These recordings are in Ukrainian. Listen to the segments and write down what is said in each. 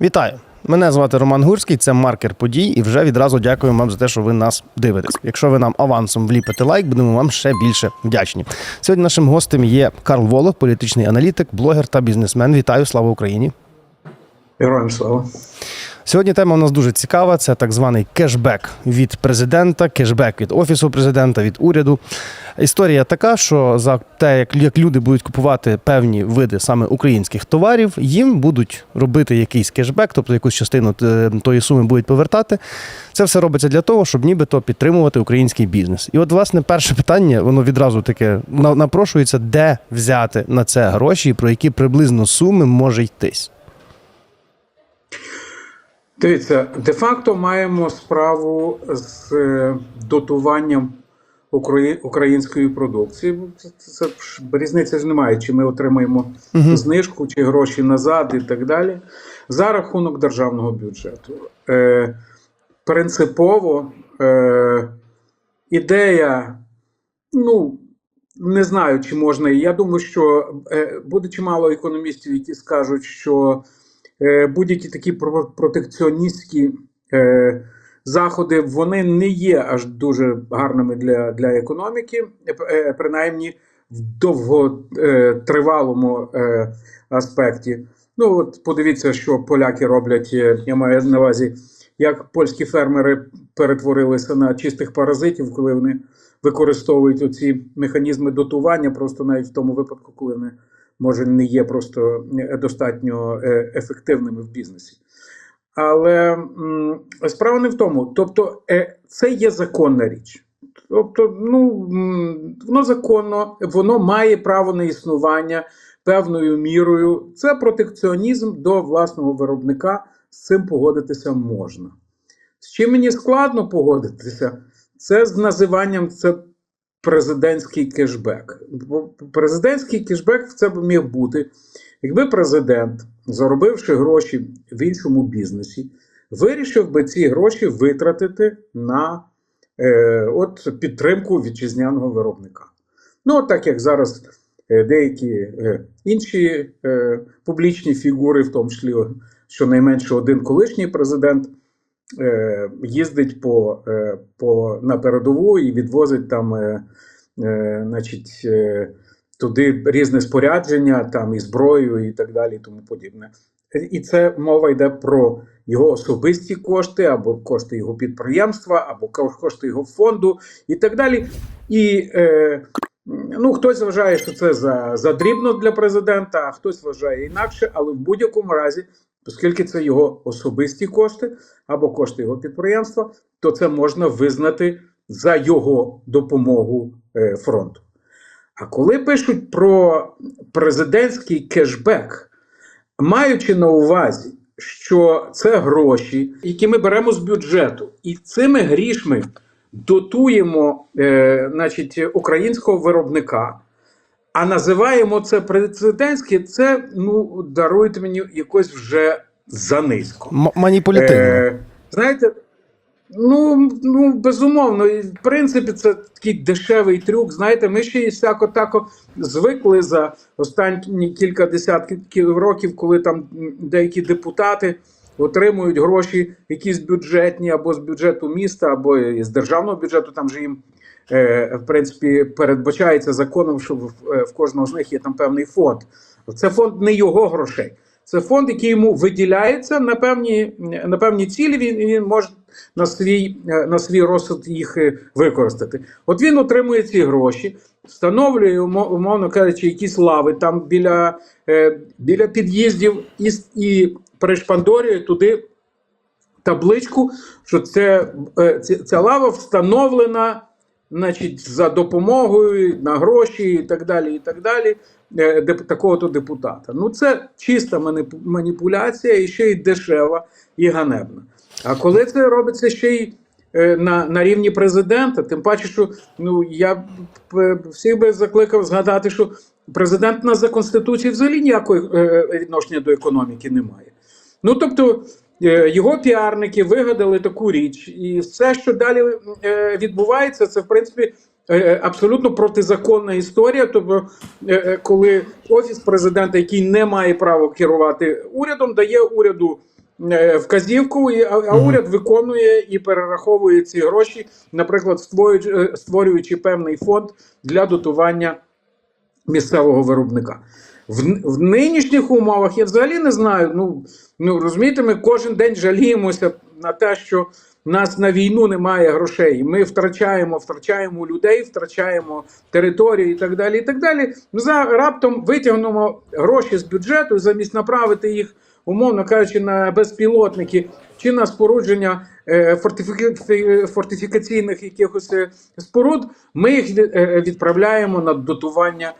Вітаю! Мене звати Роман Гурський, це маркер подій, і вже відразу дякуємо вам за те, що ви нас дивитесь. Якщо ви нам авансом вліпите лайк, будемо вам ще більше вдячні. Сьогодні нашим гостем є Карл Волох, політичний аналітик, блогер та бізнесмен. Вітаю, слава Україні! Героям слава. Сьогодні тема у нас дуже цікава. Це так званий кешбек від президента, кешбек від офісу президента, від уряду. Історія така, що за те, як, люди будуть купувати певні види саме українських товарів, їм будуть робити якийсь кешбек, тобто якусь частину е, тої суми будуть повертати. Це все робиться для того, щоб нібито підтримувати український бізнес. І от, власне, перше питання, воно відразу таке напрошується, де взяти на це гроші і про які приблизно суми може йтись. Дивіться, де-факто маємо справу з е, дотуванням української продукції. Це, різниці ж немає, чи ми отримаємо знижку, чи гроші назад і так далі. За рахунок державного бюджету. Е, принципово е, ідея, ну. Не знаю, чи можна. Я думаю, що е, буде чимало економістів, які скажуть, що будь-які такі про- протекціоністські е, заходи вони не є аж дуже гарними для, для економіки, е, е, принаймні в довготривалому е, аспекті. Ну, от подивіться, що поляки роблять. е, Я маю на увазі, як польські фермери перетворилися на чистих паразитів, коли вони використовують оці механізми дотування, просто навіть в тому випадку, коли вони може не є просто е, достатньо е, ефективними в бізнесі. Але справа не в тому. Тобто, е, це є законна річ. Тобто, ну воно законно, воно має право на існування певною мірою. Це протекціонізм до власного виробника. З цим погодитися можна. З чим мені складно погодитися, це з називанням це президентський кешбек. Президентський кешбек це б міг бути, якби президент, заробивши гроші в іншому бізнесі, вирішив би ці гроші витратити на е, от, підтримку вітчизняного виробника. Ну, от так як зараз е, деякі е, інші е, публічні фігури, в тому числі щонайменше один колишній президент, їздить по, е, по, на передову і відвозить там е, е, значить, е, туди різне спорядження, там і зброю, і так далі, і тому подібне. І це мова йде про його особисті кошти, або кошти його підприємства, або кошти його фонду, і так далі. І е, ну, хтось вважає, що це за, за дрібно для президента, а хтось вважає інакше, але в будь-якому разі, оскільки це його особисті кошти або кошти його підприємства, то це можна визнати за його допомогу е, фронту. А коли пишуть про президентський кешбек, маючи на увазі, що це гроші, які ми беремо з бюджету, і цими грішми дотуємо е, значить, українського виробника, а називаємо це президентське, це ну даруйте мені якось вже занизько. Маніпулятивно. Е, знаєте, ну, ну безумовно, і, в принципі, це такий дешевий трюк. Знаєте, ми ще і всяко тако звикли за останні кілька десятків років, коли там деякі депутати отримують гроші, якісь бюджетні або з бюджету міста, або з державного бюджету. Там же їм. Е, В принципі, передбачається законом, що в, е, кожного з них є там певний фонд. Це фонд не його грошей. Це фонд, який йому виділяється на певні, на певні цілі. Він, він може на свій, е, на свій розсуд їх використати. От він отримує ці гроші, встановлює, умо- умовно кажучи, якісь лави там біля, біля під'їздів і, і пришпандорює туди табличку, що це, ця лава встановлена значить, за допомогою на гроші і так далі, і так далі, е, деп, такого-то депутата. Ну, це чиста маніпуляція і ще й дешева і ганебна. А коли це робиться ще й е, на, на рівні президента, тим паче, що ну я всіх би закликав згадати, що президент у за конституцією взагалі ніякого е, відношення до економіки не має. Ну тобто його піарники вигадали таку річ, і все, що далі е, відбувається, це в принципі. е, Абсолютно протизаконна історія. Тобто, е, е, коли офіс президента, який не має права керувати урядом, дає уряду е, вказівку, а, а уряд виконує і перераховує ці гроші, наприклад, е, створюючи певний фонд для дотування місцевого виробника. В, в нинішніх умовах я взагалі не знаю. Ну, ну розумієте, ми кожен день жаліємося на те, що нас на війну немає грошей. Ми втрачаємо, втрачаємо людей, втрачаємо території і так далі. І так далі. Ми за раптом витягнемо гроші з бюджету замість направити їх, умовно кажучи, на безпілотники чи на спорудження е, фортифікаційних якихось е, споруд. Ми їх е, відправляємо на дотування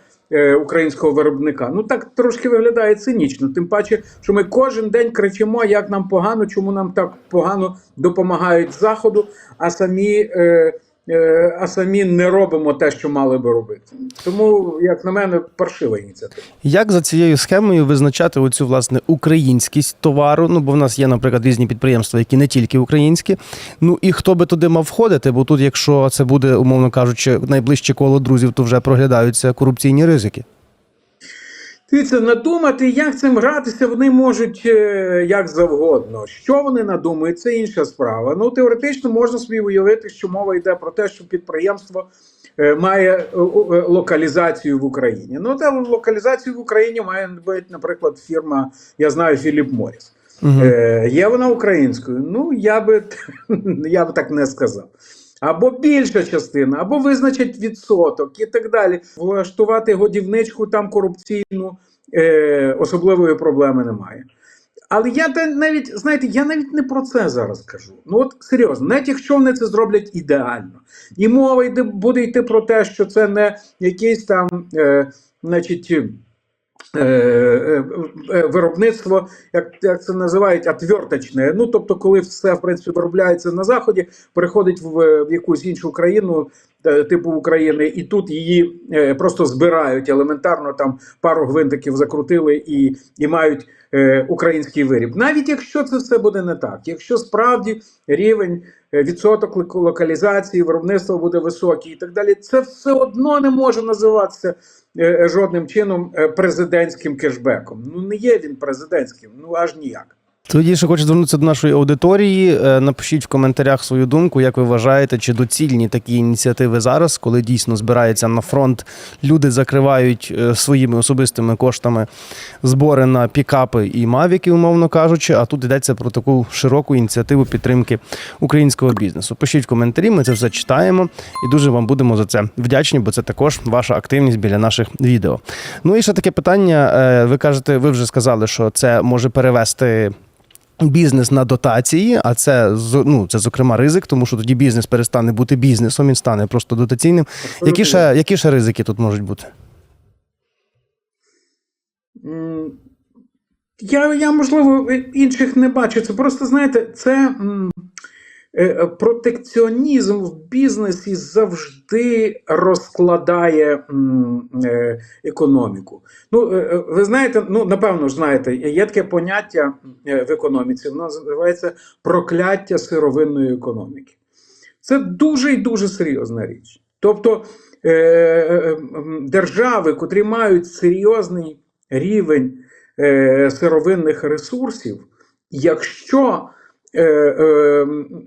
українського виробника. Ну так трошки виглядає цинічно. Тим паче, що ми кожен день кричимо, як нам погано, чому нам так погано допомагають заходу, а самі. Е, е, А самі не робимо те, що мали би робити. Тому, як на мене, паршива ініціатива. Як за цією схемою визначати оцю власне українськість товару? Ну бо в нас є, наприклад, різні підприємства, які не тільки українські. Ну і хто би туди мав входити? Бо тут, якщо це буде, умовно кажучи, найближче коло друзів, то вже проглядаються корупційні ризики. Дивіться, надумати, як цим гратися, вони можуть е, як завгодно. Що вони надумають, це інша справа. Ну, теоретично можна собі уявити, що мова йде про те, що підприємство е, має е, локалізацію в Україні. Ну, та локалізацію в Україні має бути, наприклад, фірма, я знаю, Філіп Моріс. Угу. Е, є вона українською? Ну, я би, я би так не сказав. Або більша частина, або визначать відсоток і так далі. Влаштувати годівничку там корупційну е, особливої проблеми немає. Але я навіть знаєте, я навіть не про це зараз кажу. Ну от серйозно, навіть якщо вони це зроблять ідеально, і мова йде буде йти про те, що це не якийсь там, е, значить. Е, е, е, Виробництво, як, як це називають, отверточне. Ну тобто, коли все в принципі виробляється на заході, переходить в, в якусь іншу країну, типу України, і тут її е, просто збирають елементарно. Там пару гвинтиків закрутили і, і мають е, український виріб. Навіть якщо це все буде не так, якщо справді рівень е, відсоток локалізації виробництва буде високий і так далі, це все одно не може називатися е, жодним чином е, президентським кешбеком. Ну не є він президентським, ну аж ніяк. Тоді ще хочу звернутися до нашої аудиторії. Е, Напишіть в коментарях свою думку, як ви вважаєте, чи доцільні такі ініціативи зараз, коли дійсно збирається на фронт, люди закривають е, своїми особистими коштами збори на пікапи і мавіки, умовно кажучи. А тут йдеться про таку широку ініціативу підтримки українського бізнесу. Пишіть в коментарі, ми це все читаємо і дуже вам будемо за це вдячні, бо це також ваша активність біля наших відео. Ну і ще таке питання. Е, Ви кажете, ви вже сказали, що це може перевести бізнес на дотації, а це ну, це зокрема ризик, тому що тоді бізнес перестане бути бізнесом, він стане просто дотаційним. Які ще, які ще ризики тут можуть бути? Я, я, можливо, інших не бачу. Це просто, знаєте, це протекціонізм в бізнесі завжди розкладає е, економіку. Ну, е, е, ви знаєте, ну, напевно знаєте, є таке поняття е, в економіці, воно називається прокляття сировинної економіки. Це дуже і дуже серйозна річ. Тобто е, е, держави, котрі мають серйозний рівень е, сировинних ресурсів, якщо, е, е,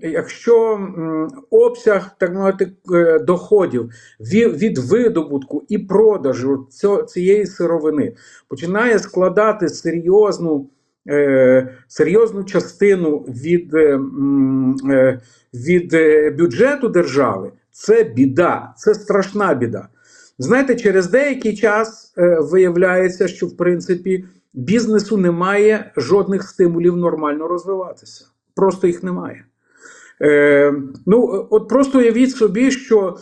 якщо обсяг так мовити, е, доходів від, видобутку і продажу цієї сировини починає складати серйозну. Е, серйозну частину від, е, е, від е, бюджету держави це біда, це страшна біда. Знаєте, через деякий час е, виявляється, що в принципі бізнесу немає жодних стимулів нормально розвиватися. Просто їх немає. Е, ну, от просто уявіть собі, що,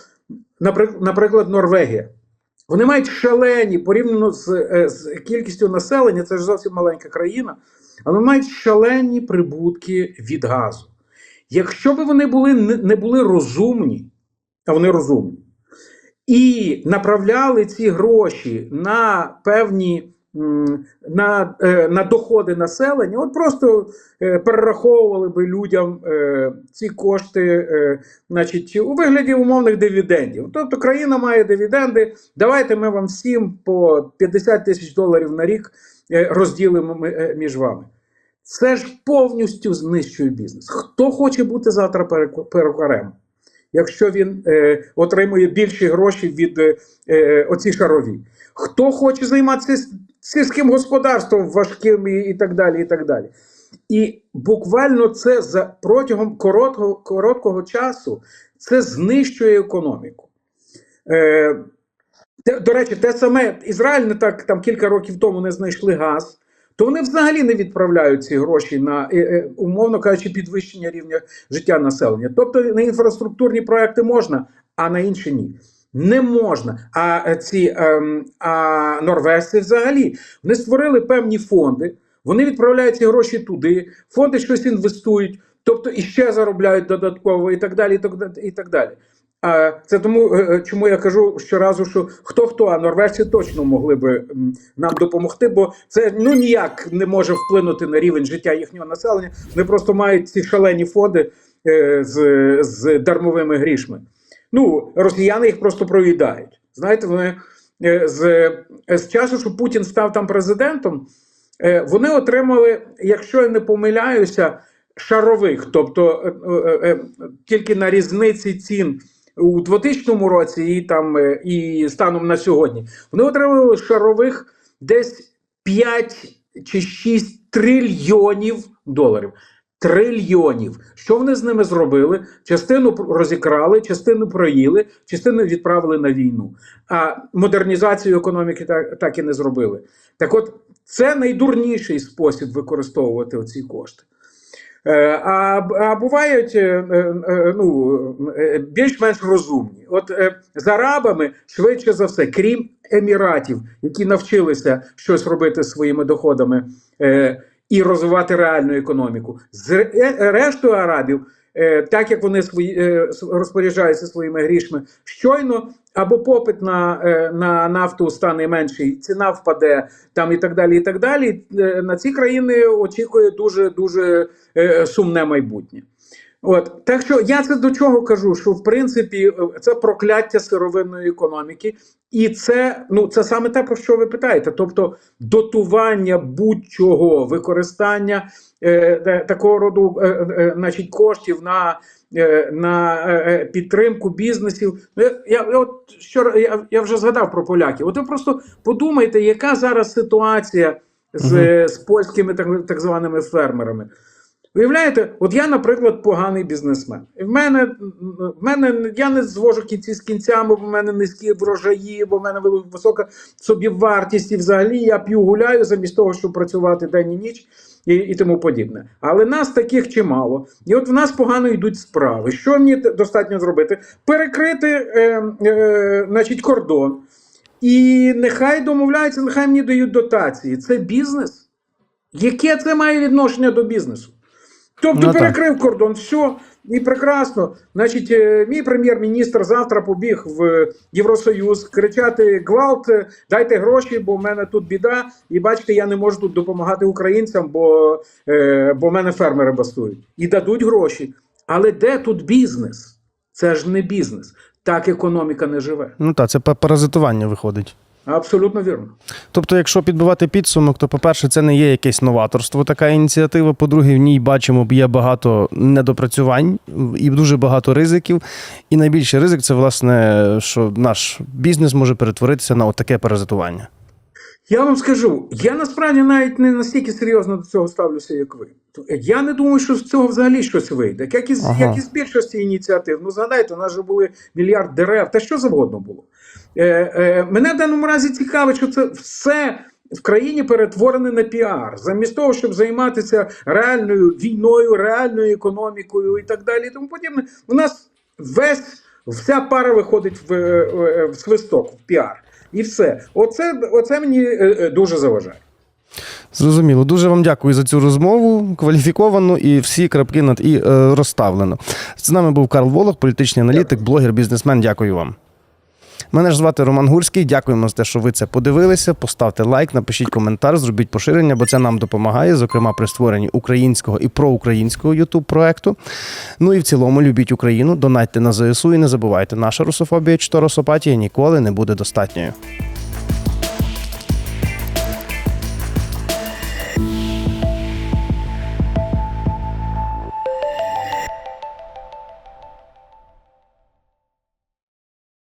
наприклад, Норвегія. Вони мають шалені порівняно з, е, з кількістю населення, це ж зовсім маленька країна, але мають шалені прибутки від газу. Якщо б вони були, не були розумні, а вони розумні, і направляли ці гроші на певні на, е, на доходи населення, от просто е, перераховували би людям е, ці кошти, значить, у вигляді умовних дивідендів. Тобто країна має дивіденди. Давайте ми вам всім по 50 тисяч доларів на рік розділимо між вами. Це ж повністю знищує бізнес. Хто хоче бути завтра перукарем, якщо він е, отримує більші гроші від е, е, оці шарові? Хто хоче займатися сільським господарством важким і, і так далі, і так далі. І буквально це за протягом короткого, короткого часу це знищує економіку. Е, до речі, те саме Ізраїль не так там кілька років тому не знайшли газ, то вони взагалі не відправляють ці гроші на, е, е, умовно кажучи, підвищення рівня життя населення. Тобто на інфраструктурні проекти можна, а на інші ні. Не можна. А е, ці ем, а норвежці взагалі вони створили певні фонди, вони відправляють ці гроші туди, фонди щось інвестують, тобто іще заробляють додатково і так далі. І так, далі, це тому, е, е, чому я кажу щоразу, що хто хто, а норвежці точно могли би нам допомогти, бо це ну ніяк не може вплинути на рівень життя їхнього населення. Вони просто мають ці шалені фонди е, з, з дармовими грішми. Ну, росіяни їх просто проїдають. Знаєте, вони з, з часу, що Путін став там президентом, вони отримали, якщо я не помиляюся, шарових, тобто тільки на різниці цін у 2000 році і там е, і станом на сьогодні, вони отримали шарових десь 5 чи 6 трильйонів доларів. Трильйонів. Що вони з ними зробили? Частину розікрали, частину проїли, частину відправили на війну. А модернізацію економіки так, так і не зробили. Так от, це найдурніший спосіб використовувати оці кошти. Е, А, а бувають е, е, ну, більш-менш розумні. От з арабами, швидше за все, крім еміратів, які навчилися щось робити своїми доходами і розвивати реальну економіку, з рештою арабів, так як вони свої, розпоряджаються своїми грішми, щойно або попит на, е, на нафту стане менший, ціна впаде там і так далі. І так далі. Е, На ці країни очікує дуже дуже е, сумне майбутнє. От так що я це до чого кажу? Що в принципі це прокляття сировинної економіки, і це ну це саме те, про що ви питаєте. Тобто дотування будь-чого, використання е, такого роду е, е, значить, коштів на, на е, е, підтримку бізнесів. Ну, Я, я, от що я, я вже згадав про поляків. От ви просто подумайте, яка зараз ситуація з, Мгм. з польськими так, так званими фермерами. Виявляєте, от я, наприклад, поганий бізнесмен. І в мене, в мене я не звожу кінці з кінцями, бо в мене низькі врожаї, бо в мене висока собівартість, і взагалі я п'ю гуляю замість того, щоб працювати день і ніч і, і тому подібне. Але нас таких чимало. І от в нас погано йдуть справи. Що мені достатньо зробити? Перекрити е, е, значить, кордон. І нехай домовляються, нехай мені дають дотації. Це бізнес. Яке це має відношення до бізнесу? Тобто Ну, так. перекрив кордон, все, і прекрасно. Значить, е, мій прем'єр-міністр завтра побіг в Євросоюз кричати: Гвалт, е, дайте гроші, бо в мене тут біда. І бачите, я не можу тут допомагати українцям, бо, е, бо в мене фермери бастують. І дадуть гроші. Але де тут бізнес? Це ж не бізнес. Так економіка не живе. Ну так, це паразитування виходить. Абсолютно вірно. Тобто, якщо підбивати підсумок, то, по-перше, це не є якесь новаторство, така ініціатива. По-друге, в ній бачимо, є багато недопрацювань і дуже багато ризиків. І найбільший ризик це, власне, що наш бізнес може перетворитися на таке паразитування. Я вам скажу, я насправді навіть не настільки серйозно до цього ставлюся, як ви. Я не думаю, що з цього взагалі щось вийде. Як із, Ага. як із більшості ініціатив. Ну згадайте, у нас же були мільярд дерев, та що завгодно було. Е, е, мене в даному разі цікавить, що це все. В країні перетворене на піар, замість того, щоб займатися реальною війною, реальною економікою і так далі. І тому подібне, у нас весь вся пара виходить в, е, в свисток, в піар. І все. Оце, оце мені е, е, дуже заважає. Зрозуміло. Дуже вам дякую за цю розмову, кваліфіковану і всі крапки над і е, розставлено. З нами був Карл Волох, політичний аналітик, блогер, бізнесмен. Дякую вам. Мене ж звати Роман Гурський. Дякуємо за те, що ви це подивилися. Поставте лайк, напишіть коментар, зробіть поширення, бо це нам допомагає, зокрема при створенні українського і проукраїнського youtube проекту. Ну і в цілому любіть Україну, донатьте на ЗСУ і не забувайте, наша русофобія чи то русопатія ніколи не буде достатньою.